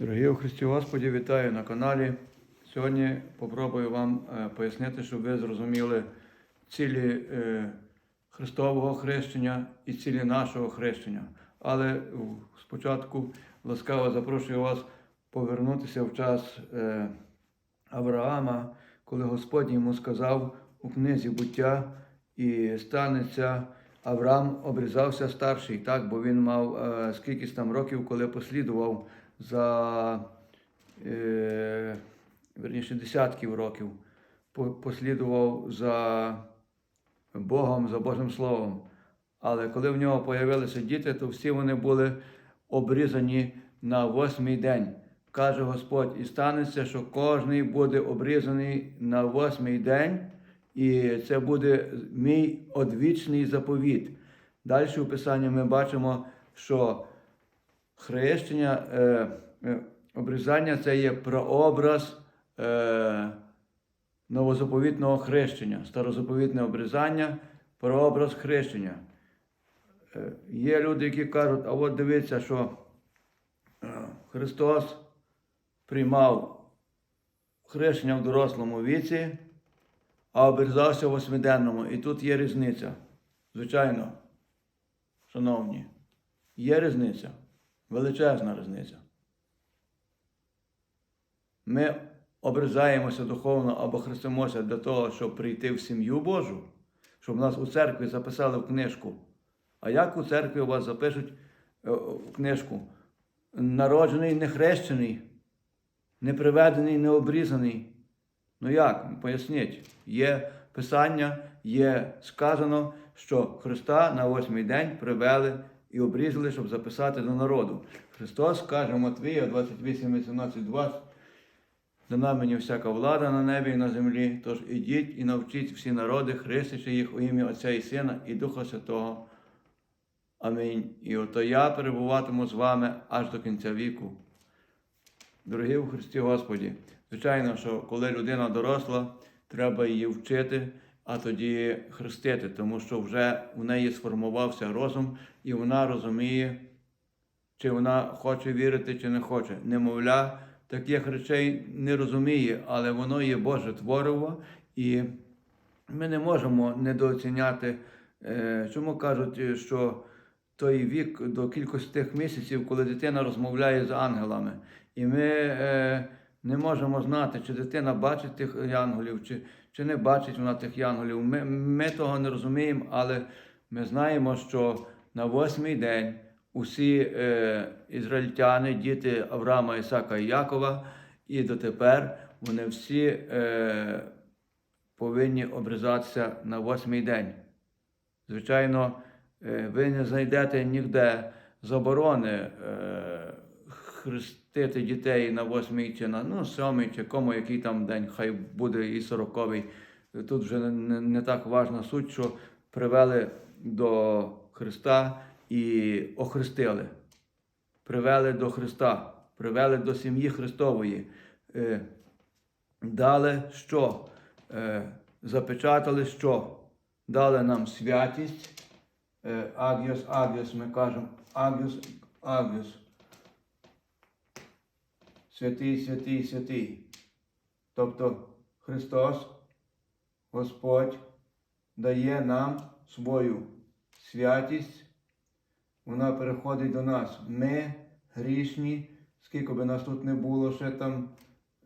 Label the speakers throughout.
Speaker 1: Дорогі у Христі Господі, вітаю на каналі. Сьогодні попробую вам е, пояснити, щоб ви зрозуміли цілі е, Христового хрещення і цілі нашого хрещення. Але спочатку ласкаво запрошую вас повернутися в час е, Авраама, коли Господь йому сказав у книзі буття, і станеться Авраам обрізався старший, так, бо він мав скількись там років, коли послідував за е, верніше, десятків років, послідував за Богом, за Божим Словом. Але коли в нього появилися діти, то всі вони були обрізані на восьмий день. Каже Господь, і станеться, що кожний буде обрізаний на восьмий день, і це буде мій одвічний заповіт. Далі у Писанні ми бачимо, що хрещення, е, е, обрізання це є прообраз е, новозаповітного хрещення, старозаповітне обрізання, прообраз хрещення. Є люди, які кажуть, а от дивіться, що Христос приймав хрещення в дорослому віці, а обрізався в восьмиденному. І тут є різниця. Звичайно, шановні, є різниця, величезна різниця. Ми обрізаємося духовно або хрестимося для того, щоб прийти в сім'ю Божу, щоб нас у церкві записали в книжку. А як у церкві у вас запишуть е, в книжку? Народжений, не хрещений, не приведений, не обрізаний. Ну як? Поясніть. Є писання, є сказано, що Христа на восьмий день привели і обрізали, щоб записати до народу. Христос каже Матвія 28, 18, 20. Дана мені всяка влада на небі і на землі, тож ідіть і навчіть всі народи, хрестячи їх у ім'я Отця і Сина і Духа Святого. Амінь. І ото я перебуватиму з вами аж до кінця віку. Дорогі у Христі Господі, звичайно, що коли людина доросла, треба її вчити, а тоді хрестити, тому що вже у неї сформувався розум, і вона розуміє, чи вона хоче вірити, чи не хоче. Немовля, таких речей не розуміє, але воно є Боже твориво, і ми не можемо недооціняти, е, чому кажуть, що той вік до кількості тих місяців, коли дитина розмовляє з ангелами. І ми е, не можемо знати, чи дитина бачить тих янголів, чи, чи не бачить вона тих янголів. Ми, ми того не розуміємо, але ми знаємо, що на восьмий день усі е, ізраїльтяни, діти Авраама, Ісака і Якова, і дотепер вони всі е, повинні обрізатися на восьмий день. Звичайно, е, ви не знайдете ніде заборони е, хрестити дітей на восьмий чи на ну, сьомий, чи кому який там день, хай буде і сороковий. Тут вже не, не, так важна суть, що привели до Христа і охрестили. Привели до Христа, привели до сім'ї Христової. Е, дали що? Е, запечатали що? Дали нам святість. Е, агіос, агіос, ми кажемо, агіос, агіос. Святий, святий, святий. Тобто Христос, Господь, дає нам свою святість, вона переходить до нас. Ми грішні, скільки би нас тут не було ще там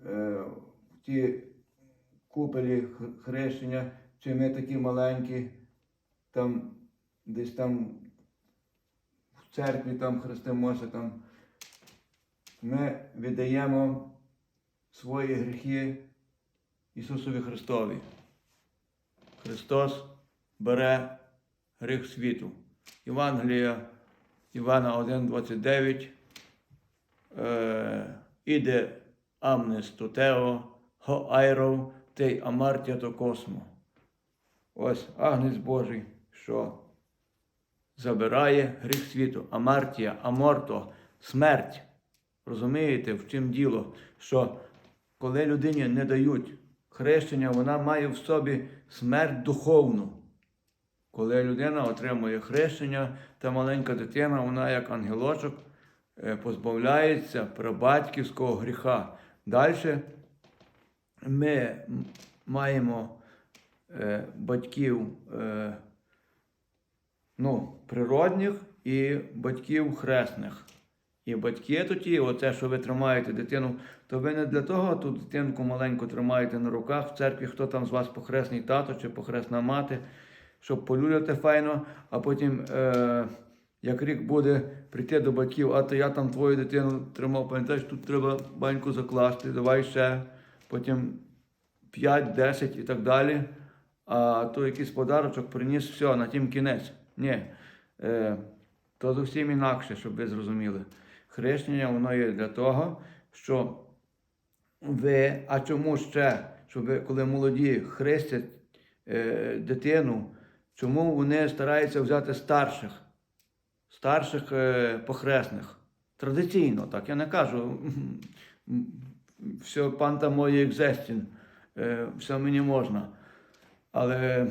Speaker 1: е, ті купелі хрещення, чи ми такі маленькі, там десь там в церкві там хрестимося, там ми віддаємо свої гріхи Ісусові Христові. Христос бере гріх світу. Євангелія Івана 1,29. Е, Іде амнес тотео, го айров, тей амартія то космо. Ось Агнець Божий, що забирає гріх світу. Амартія, аморто, смерть. Розумієте, в чим діло? Що коли людині не дають хрещення, вона має в собі смерть духовну. Коли людина отримує хрещення, та маленька дитина, вона як ангелочок е, позбавляється прабатьківського гріха. Далі ми маємо е, батьків е, ну, природних і батьків хресних. І батьки тоді, оце, що ви тримаєте дитину, то ви не для того ту дитинку маленьку тримаєте на руках в церкві, хто там з вас похресний тато чи похресна мати, щоб полюляти файно, а потім, е, як рік буде прийти до батьків, а то я там твою дитину тримав, пам'ятаєш, тут треба баньку закласти, давай ще, потім 5, 10 і так далі. А то якийсь подарочок приніс, все, на тім кінець. Ні. Е, то зовсім інакше, щоб ви зрозуміли. Хрещення воно є для того, що ви, а чому ще, щоб коли молоді хрестять е, дитину, чому вони стараються взяти старших, старших е, похресних? Традиційно, так, я не кажу, все панта моє екзестін, е, все мені можна. Але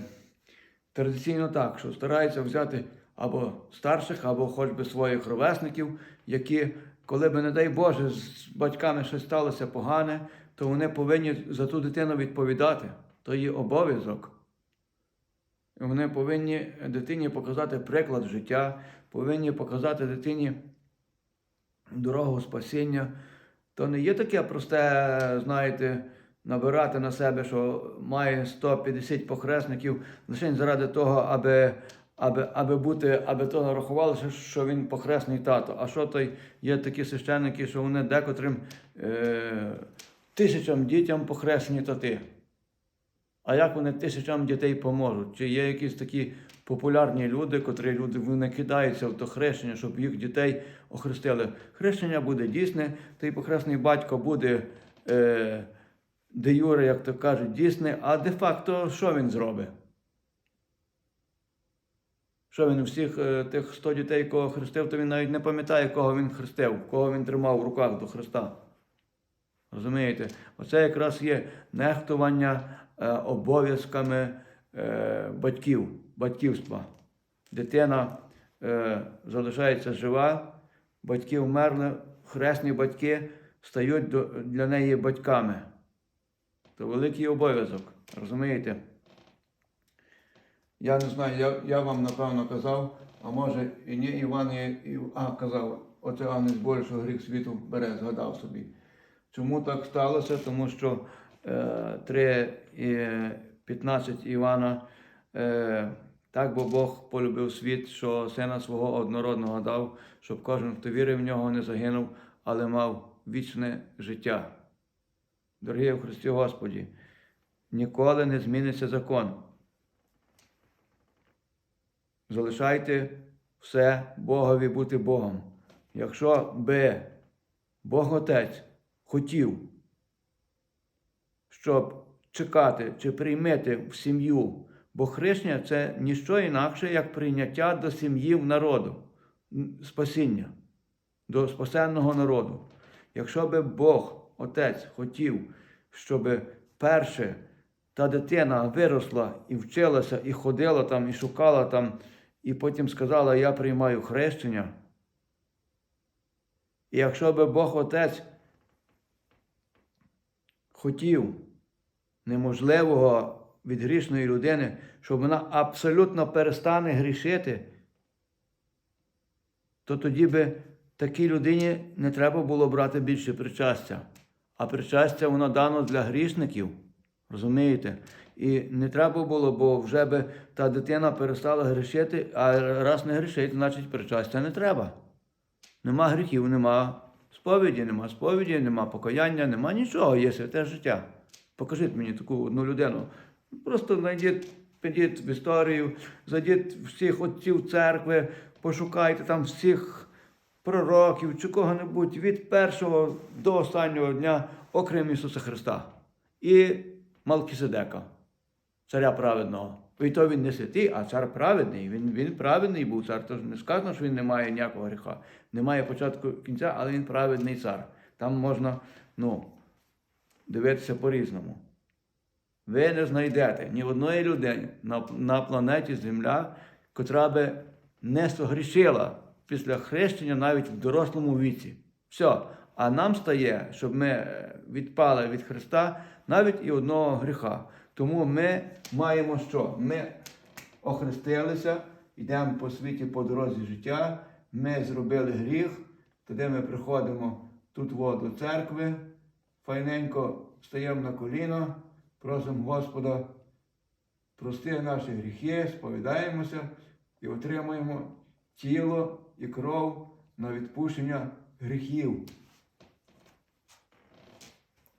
Speaker 1: традиційно так, що стараються взяти або старших, або хоч би своїх ровесників, які, коли би, не дай Боже, з батьками щось сталося погане, то вони повинні за ту дитину відповідати. То є обов'язок. Вони повинні дитині показати приклад життя, повинні показати дитині дорогу спасіння. То не є таке просте, знаєте, набирати на себе, що має 150 похресників лише заради того, аби, аби, аби бути, аби то нарахувалося, що він похресний тато. А що то є такі священники, що вони декотрим е, тисячам дітям похресні тати. А як вони тисячам дітей поможуть? Чи є якісь такі популярні люди, котрі люди вони кидаються в то хрещення, щоб їх дітей охрестили? Хрещення буде дійсне, той похресний батько буде е, де юре, як то кажуть, дійсне, а де-факто що він зробить? Що він всіх е, тих 100 дітей, кого хрестив, то він навіть не пам'ятає, кого він хрестив, кого він тримав в руках до Христа. Розумієте? Оце якраз є нехтування е, обов'язками е, батьків, батьківства. Дитина залишається жива, батьки вмерли, хресні батьки стають для неї батьками. Це великий обов'язок. Розумієте? Я не знаю, я, я вам напевно казав, а може і ні, Іван, і, а казав, Анне Збор, що гріх світу бере, згадав собі. Чому так сталося? Тому що е, 3 і 15 Івана е, так бо Бог полюбив світ, що сина свого однородного дав, щоб кожен, хто вірив в нього, не загинув, але мав вічне життя. Дорогі в Христі Господі, ніколи не зміниться закон. Залишайте все Богові бути Богом. Якщо би Бог Отець хотів, щоб чекати чи приймати в сім'ю, бо хрещення це ніщо інакше, як прийняття до сім'ї в народу, спасіння, до спасенного народу. Якщо би Бог, Отець, хотів, щоб перше та дитина виросла і вчилася, і ходила там, і шукала там, і потім сказала, я приймаю хрещення. І якщо би Бог Отець хотів неможливого від грішної людини, щоб вона абсолютно перестане грішити, то тоді би такій людині не треба було брати більше причастя. А причастя воно дано для грішників. Розумієте? І не треба було, бо вже би та дитина перестала грішити, а раз не грішить, значить причастя не треба. Нема гріхів, нема сповіді, нема сповіді, нема покаяння, нема нічого, є святе життя. Покажіть мені таку одну людину. Просто знайдіть, підіть в історію, зайдіть всіх отців церкви, пошукайте там всіх пророків чи кого-небудь від першого до останнього дня, окрім Ісуса Христа. І Малкіседека, царя праведного. І то він не святий, а цар праведний. Він, він праведний був цар. Тож не сказано, що він не має ніякого гріха. Немає початку кінця, але він праведний цар. Там можна ну, дивитися по-різному. Ви не знайдете ні одної людини на, на планеті Земля, котра би не согрішила після хрещення навіть в дорослому віці. Все. А нам стає, щоб ми е, відпали від Христа навіть і одного гріха. Тому ми маємо що? Ми охрестилися, йдемо по світі по дорозі життя, ми зробили гріх, тоді ми приходимо тут во, до церкви, файненько стаємо на коліно, просимо Господа прости наші гріхи, сповідаємося і отримуємо тіло і кров на відпущення гріхів.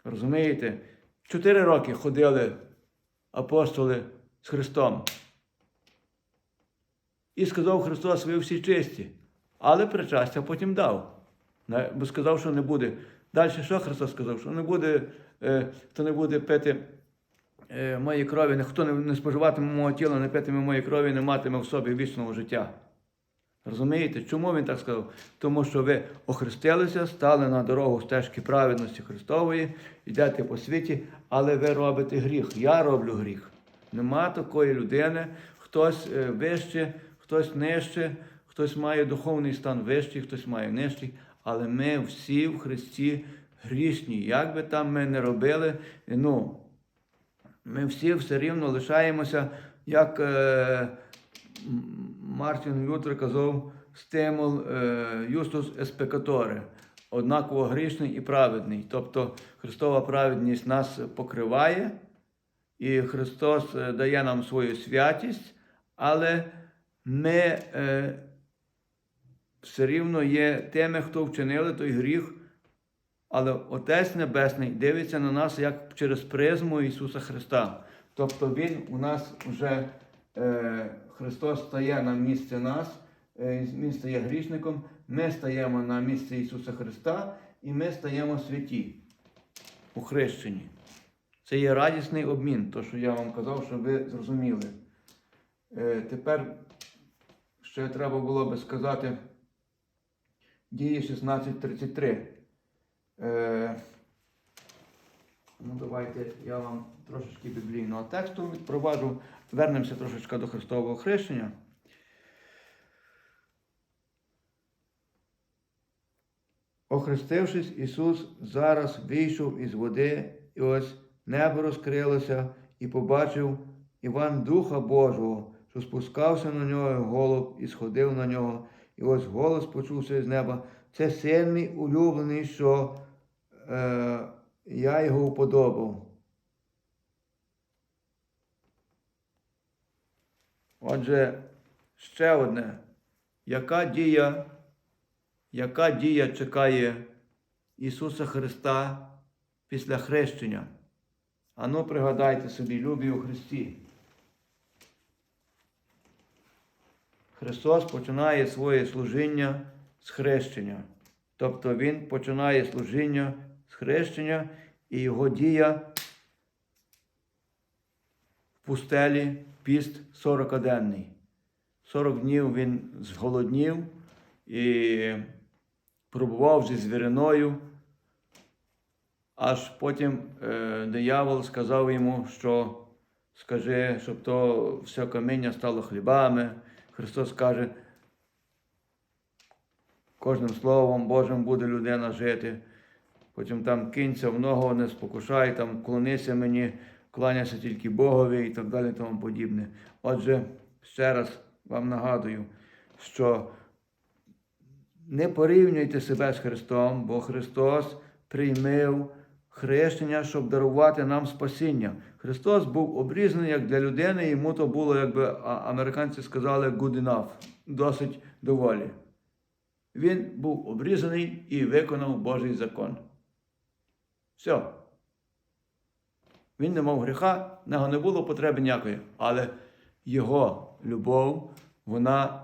Speaker 1: Розумієте? Чотири роки ходили апостоли з Христом. І сказав Христос, ви всі чисті. Але причастя потім дав. Бо сказав, що не буде. Далі що Христос сказав? Що не буде, е, хто не буде пити е, моєї крові, хто не, не споживатиме мого тіла, не питиме моєї крові, не матиме в собі вічного життя. Розумієте, чому він так сказав? Тому що ви охрестилися, стали на дорогу стежки праведності Христової, йдете по світі, але ви робите гріх. Я роблю гріх. Нема такої людини, хтось е, вище, хтось нижче, хтось має духовний стан вищий, хтось має нижчий, але ми всі в Христі грішні. Як би там ми не робили, ну, ми всі все рівно лишаємося, як е, Мартін Лютер казав, стимул е, Юстус еспекаторе, однаково грішний і праведний. Тобто Христова праведність нас покриває, і Христос е, дає нам свою святість, але ми е, все рівно є тими, хто вчинили той гріх. Але Отець Небесний дивиться на нас як через призму Ісуса Христа. Тобто Він у нас вже Христос стає на місце нас, е, Він стає грішником, ми стаємо на місце Ісуса Христа і ми стаємо святі у хрещенні. Це є радісний обмін, то, що я вам казав, щоб ви зрозуміли. Е, тепер ще треба було би сказати дії 16.33. Е, ну, давайте я вам трошечки біблійного тексту відпроваджу. Вернемося трошечки до Христового хрещення. Охрестившись, Ісус зараз вийшов із води, і ось небо розкрилося, і побачив Іван Духа Божого, що спускався на нього голуб і сходив на нього. І ось голос почувся з неба. Це син мій улюблений, що е, я його уподобав. Отже, ще одне. Яка дія, яка дія чекає Ісуса Христа після хрещення? Ану, пригадайте собі, любі у Христі. Христос починає своє служіння з хрещення. Тобто Він починає служіння з хрещення і його дія в пустелі піст 40-денний. 40 днів він зголоднів і пробував зі звіриною, аж потім е, диявол сказав йому, що скажи, щоб то все каміння стало хлібами. Христос каже, кожним словом Божим буде людина жити. Потім там кінця в ногу не спокушай, там клонися мені, кланяйся тільки Богові і так далі, тому подібне. Отже, ще раз вам нагадую, що не порівнюйте себе з Христом, бо Христос приймив хрещення, щоб дарувати нам спасіння. Христос був обрізаний як для людини, йому то було, якби американці сказали, good enough, досить доволі. Він був обрізаний і виконав Божий закон. Все. Він не мав гріха, в нього не було потреби ніякої. Але його любов, вона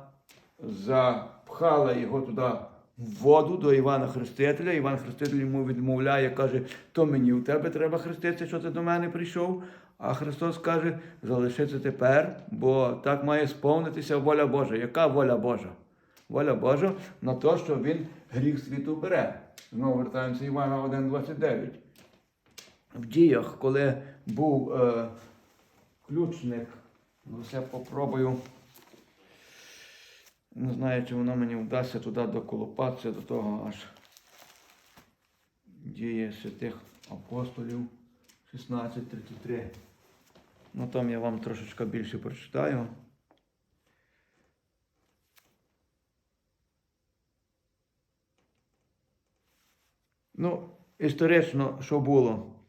Speaker 1: запхала його туди в воду до Івана Хрестителя. Іван Хреститель йому відмовляє, каже, то мені у тебе треба хреститися, що ти до мене прийшов. А Христос каже, залишиться тепер, бо так має сповнитися воля Божа. Яка воля Божа? Воля Божа на те, що він гріх світу бере. Знову вертаємося Івана 1,29. В діях, коли був е, ключник, ну все попробую. Не знаю, чи воно мені вдасться туди доколупатися до того аж діє святих апостолів 16.33. Ну там я вам трошечки більше прочитаю. Ну, історично, що було?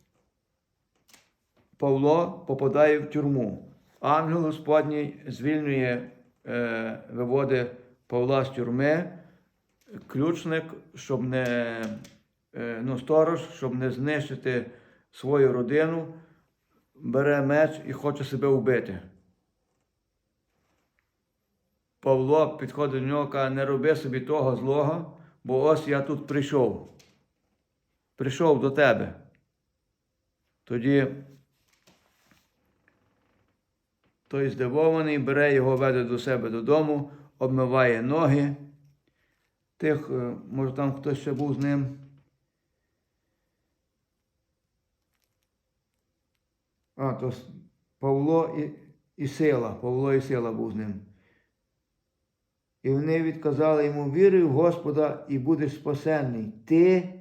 Speaker 1: Павло попадає в тюрму. Ангел Господній звільнює, е, виводить Павла з тюрми, ключник, щоб не е, ну, сторож, щоб не знищити свою родину, бере меч і хоче себе вбити. Павло підходить до нього, каже, не роби собі того злого, бо ось я тут прийшов. Прийшов до тебе. Тоді той здивований бере його, веде до себе додому, обмиває ноги. Тих, е, може там хтось ще був з ним. А, то Павло і, і Сила. Павло і Сила був з ним. І вони відказали йому, віруй в Господа і будеш спасенний. Ти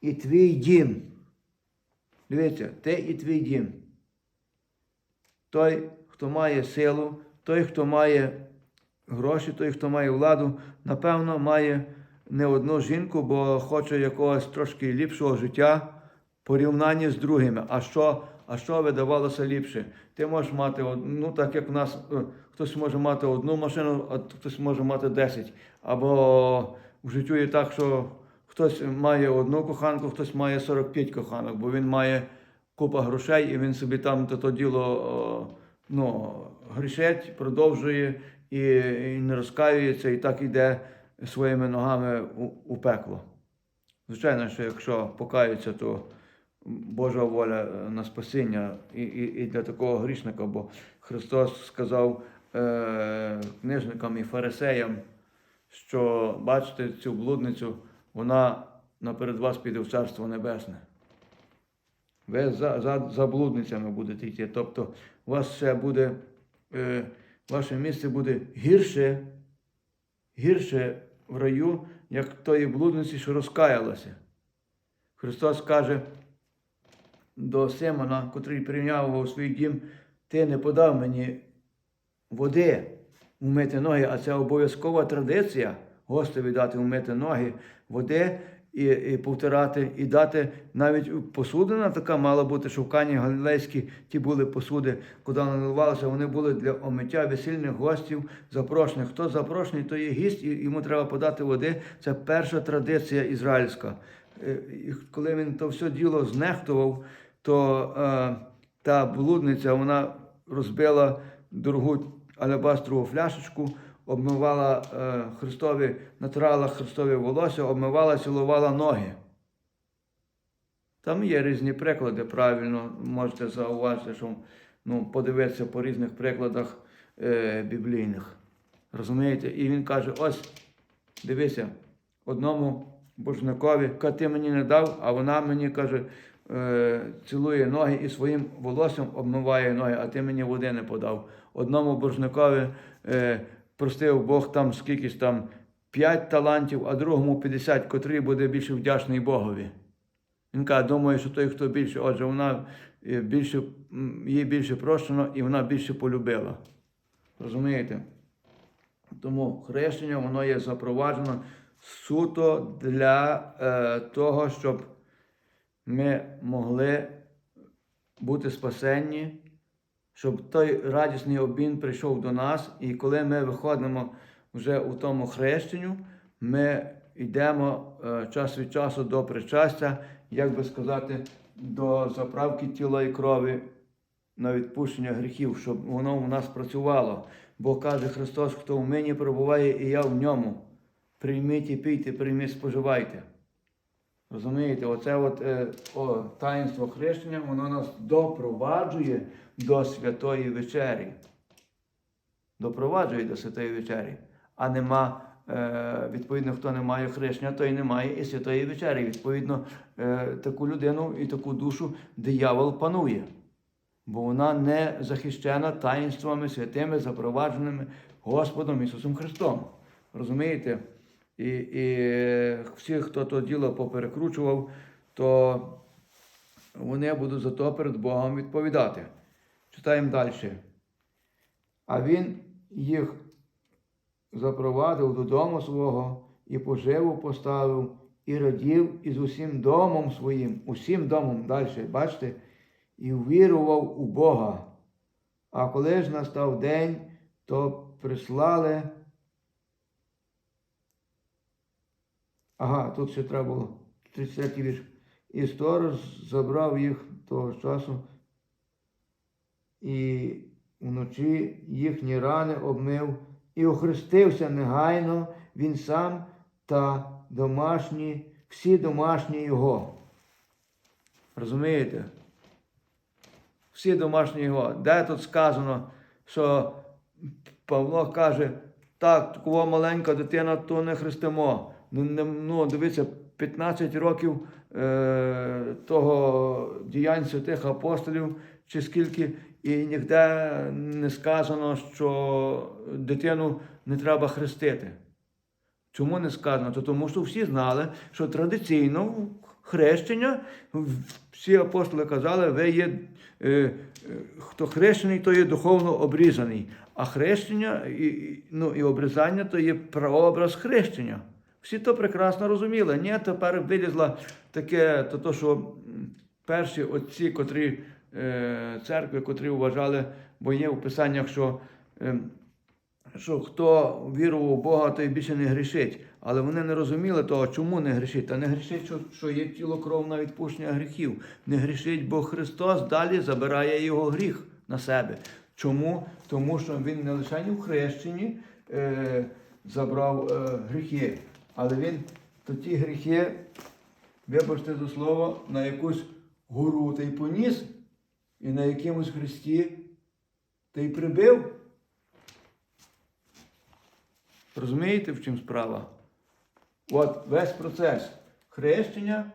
Speaker 1: і твій дім. Дивіться, ти і твій дім. Той, хто має силу, той, хто має гроші, той, хто має владу, напевно, має не одну жінку, бо хоче якогось трошки ліпшого життя порівнянні з другими. А що, а що видавалося ліпше? Ти можеш мати од- ну так як в нас е, хтось може мати одну машину, а хтось може мати 10. Або в життю є так, що хтось має одну коханку, хтось має 45 коханок, бо він має купа грошей, і він собі там то, діло ну, грішить, продовжує і, і не розкаюється, і так йде своїми ногами у, у пекло. Звичайно, що якщо покаються, то Божа воля е, на спасіння і, і, і для такого грішника, бо Христос сказав е, книжникам і фарисеям, що бачите цю блудницю, вона наперед вас піде в Царство Небесне. Ви за, за, за блудницями будете йти. Тобто вас ще буде, е, ваше місце буде гірше, гірше в раю, як тої блудниці, що розкаялася. Христос каже до Симона, котрий прийняв його у свій дім, ти не подав мені води вмити ноги, а це обов'язкова традиція гостеві дати вмити ноги, води і, і повтирати, і дати навіть посудина така мала бути, що в Кані Галілейській ті були посуди, куди наливалося, вони були для омиття весільних гостів, запрошених. Хто запрошений, то є гість, і йому треба подати води. Це перша традиція ізраїльська. Е, І коли він то все діло знехтував, то е, та блудниця вона розбила дорогу алебастрову фляшечку, обмивала е, Христові, натирала Христові волосся, обмивала, цілувала ноги. Там є різні приклади, правильно можете зауважити, що ну, подивитися по різних прикладах е, біблійних. Розумієте? І він каже: ось, дивися, одному божникові, ти мені не дав, а вона мені каже, е, цілує ноги і своїм волоссям обмиває ноги, а ти мені води не подав. Одному божникові е, простив Бог там скількись там 5 талантів, а другому 50, котрий буде більше вдячний Богові. Він каже, думаю, що той, хто більше, отже, вона е, більше, їй більше прощено і вона більше полюбила. Розумієте? Тому хрещення воно є запроваджено суто для е, того, щоб ми могли бути спасенні, щоб той радісний обмін прийшов до нас, і коли ми виходимо вже у тому хрещенню, ми йдемо е, час від часу до причастя, як би сказати, до заправки тіла і крові на відпущення гріхів, щоб воно в нас працювало. Бо каже Христос, хто в мені перебуває, і я в ньому. Прийміть і пійте, прийміть, споживайте. Розумієте, оце от, е, о, таїнство хрещення, воно нас допроваджує до святої вечері. Допроваджує до святої вечері. А нема, е, відповідно, хто не має хрещення, той не має і святої вечері. Відповідно, е, таку людину і таку душу диявол панує. Бо вона не захищена таїнствами святими, запровадженими Господом Ісусом Христом. Розумієте? І, і всі, хто то діло поперекручував, то вони будуть за то перед Богом відповідати. Читаємо далі. А він їх запровадив додому свого і поживу поставив, і радів із усім домом своїм, усім домом далі, бачите, і ввірував у Бога. А коли ж настав день, то прислали. Ага, тут ще треба було 33 вірш. І сторож забрав їх того часу, і вночі їхні рани обмив, і охрестився негайно він сам та домашні, всі домашні його. Розумієте? Всі домашні його. Де тут сказано, що Павло каже, так, такого маленька дитина, то не хрестимо. Ну, не- ну, дивіться, 15 років е, того діянь святих апостолів, чи скільки, і ніде не сказано, що дитину не треба хрестити. Чому не сказано? То тому що всі знали, що традиційно хрещення, всі апостоли казали, ви є, е, е, хто хрещений, то є духовно обрізаний. А хрещення і, ну, і обрізання то є прообраз хрещення. Всі то прекрасно розуміли. Ні, тепер вилізла таке, то, то що перші отці, котрі е, церкви, котрі вважали, бо є в писаннях, що. Е, що хто вірував у Бога, той більше не грішить. Але вони не розуміли того, чому не грішить. Та не грішить, що, що є тіло кров на відпущення гріхів. Не грішить, бо Христос далі забирає його гріх на себе. Чому? Тому що Він не лише в хрещенні е, забрав е, гріхи, але Він то ті гріхи, вибачте за слово, на якусь гору та й поніс, і на якомусь хресті та й прибив. Розумієте, в чим справа? От весь процес хрещення,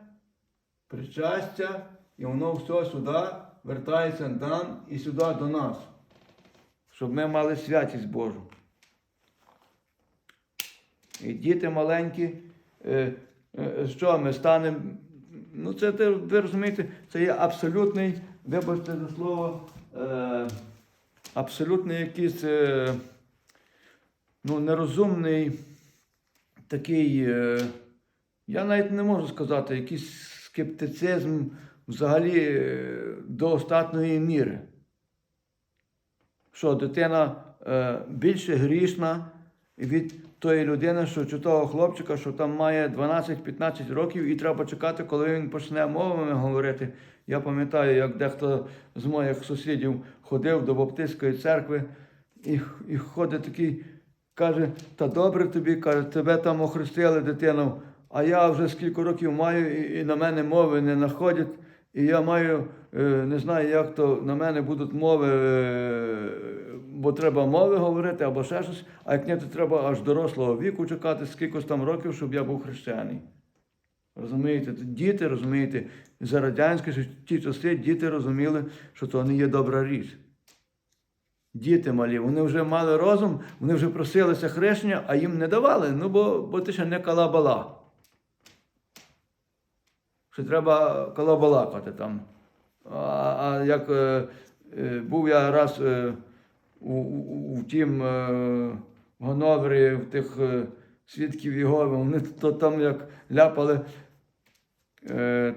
Speaker 1: причастя, і воно все сюди вертається нам і сюди до нас. Щоб ми мали святість Божу. І діти маленькі, е, е, що ми станемо. Ну, це ви розумієте, це є абсолютний, вибачте за слово, е, абсолютний якийсь. Е, ну, нерозумний такий, е, я навіть не можу сказати, якийсь скептицизм взагалі е, до остатньої міри. Що дитина е, більше грішна від тої людини, що чи того хлопчика, що там має 12-15 років, і треба чекати, коли він почне мовами говорити. Я пам'ятаю, як дехто з моїх сусідів ходив до Баптистської церкви і, і ходить такий. Каже, та добре тобі, каже, тебе там охрестили дитину, а я вже скільки років маю, і, і на мене мови не находять. І я маю, е, не знаю, як то на мене будуть мови, е, бо треба мови говорити або ще щось, а як ні, то треба аж дорослого віку чекати, скількось там років, щоб я був хрещений. Розумієте, діти розумієте, за радянські що ті часи діти розуміли, що то не є добра річ. Діти малі, вони вже мали розум, вони вже просилися хрещення, а їм не давали, ну бо, бо ти ще не калабала. Що треба калабалакати там. А, а як е, е, був я раз е, у, у, у тім е, Гоновері, в тих е, свідків Єгови, вони то там як ляпали е,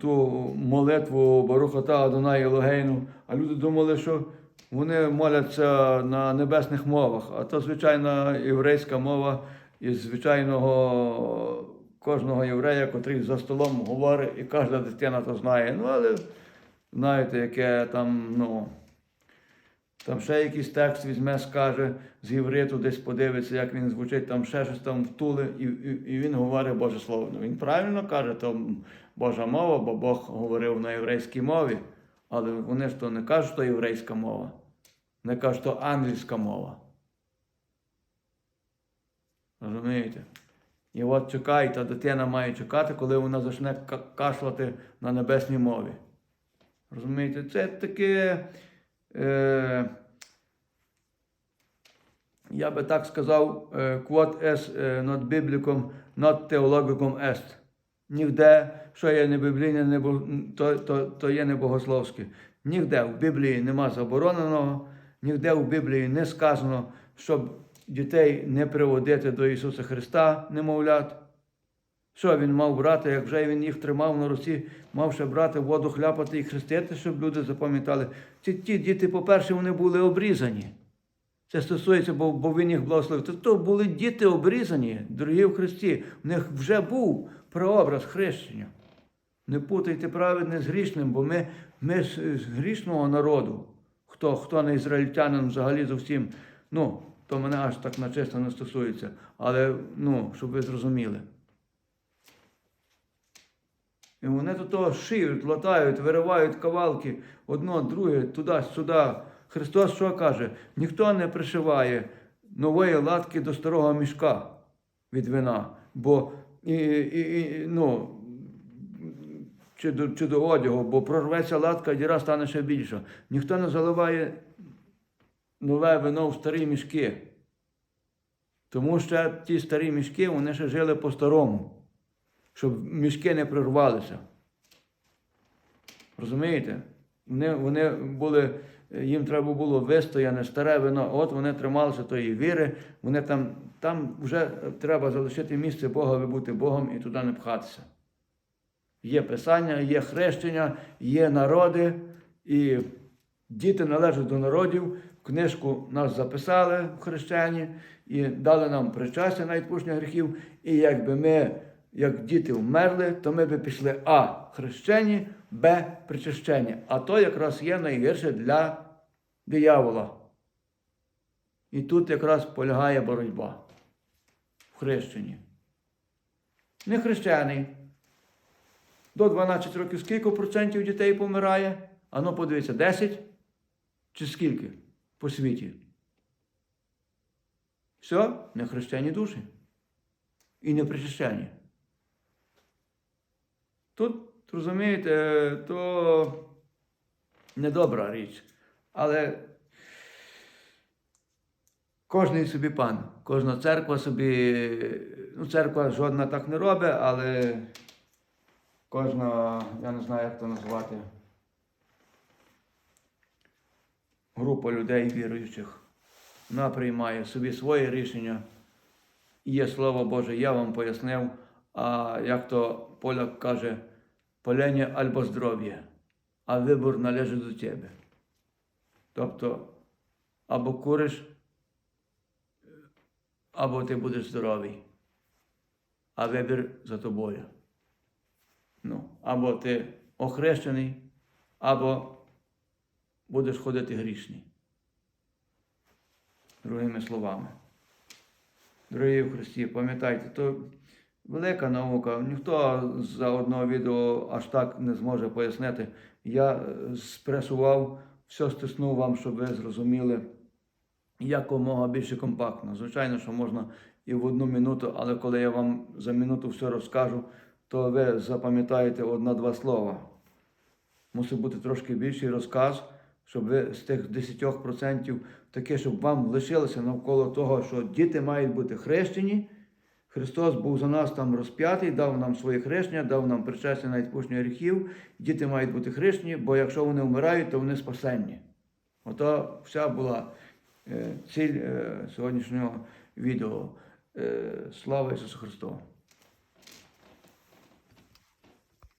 Speaker 1: ту молитву Барухата Адонай Елогейну, а люди думали, що вони моляться на небесних мовах, а то звичайна єврейська мова із звичайного кожного єврея, котрий за столом говорить, і кожна дитина то знає. Ну, але знаєте, яке там, ну. Там ще якийсь текст візьме, скаже з євриту, десь подивиться, як він звучить, там ще щось там втули, і, і, і він говорить Боже Слово. Ну, він правильно каже, то Божа мова, бо Бог говорив на єврейській мові. Але вони ж то не кажуть, що єврейська мова. Вони кажуть, що англійська мова. Розумієте? І от чекай, та дитина має чекати, коли вона почне ка- кашлати на небесній мові. Розумієте? Це таке. Е, я би так сказав, е, quod es е, not biblicum, not theologicum est. Нігде, що є не біблійне, не бо- то, то, то є не богословське. Нігде в Біблії нема забороненого, нігде в Біблії не сказано, щоб дітей не приводити до Ісуса Христа, немовлят. Що він мав брати, як вже він їх тримав на руці, мав ще брати воду, хляпати і хрестити, щоб люди запам'ятали. Ці ті діти, по-перше, вони були обрізані. Це стосується, бо, бо він їх благословив. То, то були діти обрізані, дорогі в Христі. В них вже був прообраз хрещення. Не путайте праведне з грішним, бо ми, ми з грішного народу, хто, хто не ізраїльтянин взагалі зовсім, ну, то мене аж так начисто не стосується. Але, ну, щоб ви зрозуміли. І вони того шиють, латають, виривають кавалки одно, друге, туди-сюди. Христос що каже? Ніхто не пришиває нової латки до старого мішка від вина. Бо і, і, і, ну, чи до, чи до одягу, бо прорветься латка, і діра стане ще більша. Ніхто не заливає нове вино в старі мішки. Тому що ті старі мішки вони ще жили по-старому щоб мішки не прорвалися. Розумієте? Вони, вони були, їм треба було вистояне, старе вино, от вони трималися тої віри, вони там, там вже треба залишити місце Бога, бути Богом і туди не пхатися. Є Писання, є хрещення, є народи, і діти належать до народів. Книжку нас записали в хрещенні і дали нам причастя на відпущення гріхів. І якби ми, як діти вмерли, то ми би пішли А. Хрещені, Б. Причащені. А то якраз є найгірше для диявола. І тут якраз полягає боротьба в хрещенні. Не хрещений. До 12 років скільки процентів дітей помирає? Ану, подивіться, 10 чи скільки по світі? Все, не хрещені душі. І не причащені. Тут, розумієте, то недобра річ. Але кожний собі пан, кожна церква собі, ну, церква жодна так не робить, але кожна, я не знаю, як це назвати, група людей віруючих, вона приймає собі своє рішення. Є слово Боже, я вам пояснив, а як то поляк каже, полення або здоров'я, а вибір належить до тебе. Тобто, або куриш, або ти будеш здоровий, а вибір за тобою. Ну, або ти охрещений, або будеш ходити грішний. Другими словами. Дорогі в Христі, пам'ятайте, то велика наука. Ніхто за одного відео аж так не зможе пояснити. Я е, спресував, все стиснув вам, щоб ви зрозуміли якомога більше компактно. Звичайно, що можна і в одну минуту, але коли я вам за минуту все розкажу, то ви запам'ятаєте одна-два слова. Мусить бути трошки більший розказ, щоб ви з тих 10% таке, щоб вам лишилося навколо того, що діти мають бути хрещені. Христос був за нас там розп'ятий, дав нам своє хрещення, дав нам причастя навіть відпущення гріхів. Діти мають бути хрещені, бо якщо вони вмирають, то вони спасенні. Ото вся була е, ціль е, сьогоднішнього відео. Е, слава Ісусу Христу!